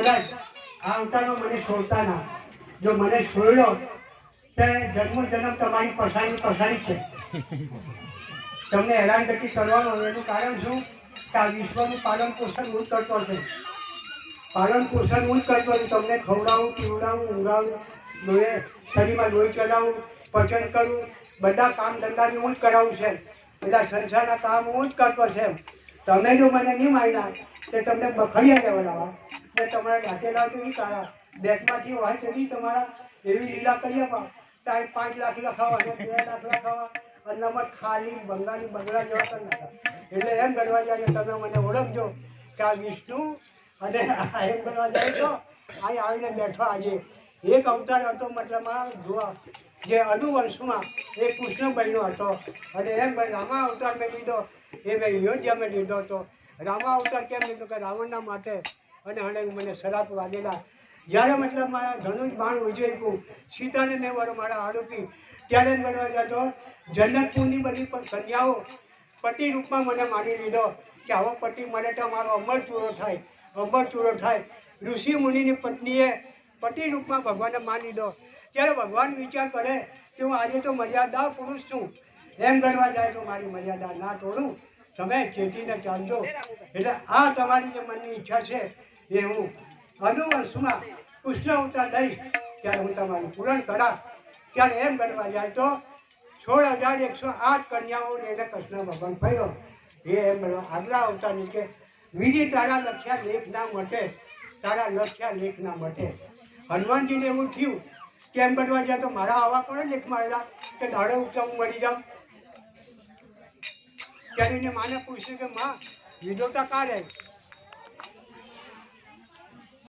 કદાચ આ અવતારમાં મને છોડતા ના. જો મને છોડ્યો, તે જન્મ જન્મ તમારી પસારી પસારી છે. તમને હેરાનગતિ કરવાનો એનું કારણ શું? કે આ વિશ્વનું પાલન પોષણ હું કરતો છે પાલન પોષણ હું કરતો છું તમને ખવડાવું, પીવડાવું, ઊંઘાવું, લોહી શરીરમાં લોહી ચલાવું, પચન કરવું બધા કામ ધંધાની હું જ કરાવું છે. બધા સંસારના કામ હું જ કરતો છે. તમે જો મને નહીં માન્યા તો તમને બખડિયા લેવડાવવા. ને તમારા તો તારા કાઢા બેંકમાંથી હોય તેથી તમારા. એવી લીલા કરી આપવા તારે પાંચ લાખ લખાવા બે લાખ લખાવા અનામત ખાલી બંગાળી બંગલા જેવા કરી નાખા એટલે એમ ગણવા જાય તમે મને ઓળખજો કે આ વિષ્ણુ અને એમ ગણવા જાય તો અહીં આવીને બેઠો આજે. એક અવતાર હતો મતલબમાં જોવા, જે અનુવંશમાં એ કૃષ્ણ બન્યો હતો. અને એમ રામા અવતાર મેં લીધો, એ મેં યોગ્ય મેં લીધો હતો. રામા અવતાર કેમ લીધો? કે રાવણના માટે અને હણે મને શરાબ વાગેલા જ્યારે મતલબ મારા ધનુષ બાણ ઉજવ્યું સીતાને ને વર મારા આરોપી, ત્યારે બનવા જતો જન્નતપુરની બધી પણ કન્યાઓ પતિ રૂપમાં મને માની લીધો કે આવો પતિ મળે તો મારો અમર ચૂરો થાય, અમર ચૂરો થાય. ઋષિ મુનિની પત્નીએ પતિ રૂપમાં ભગવાનને માની લીધો. ત્યારે ભગવાન વિચાર કરે કે હું આજે તો મર્યાદા પુરુષ છું. એમ ગણવા જાય તો મારી મર્યાદા ના તોડું. તમે ચેતીને ચાલજો. એટલે આ તમારી જે મનની ઈચ્છા છે એ હું અનુવંશમાં કૃષ્ણ અવતાર લઈશ. ત્યારે હું તમારું પૂરણ કરા ત્યારે એમ ગણવા જાય તો સોળ હજાર એકસો આઠ કન્યાઓને એને કૃષ્ણ ભગવાન ફર્યો એ એમ આગલા અવતારની કે વિધિ તારા લખ્યા લેખ ના મટે. તારા લખ્યા લેખ ના મટે. હનુમાનજીને એવું થયું કે એમ બનવા જાય તો મારા આવા કોણે લેખ મારેલા? કે દાડે ઉઠતા હું મરી જાઉં? ત્યારે એને માને પૂછ્યું કે માં વિધોતા કા રહે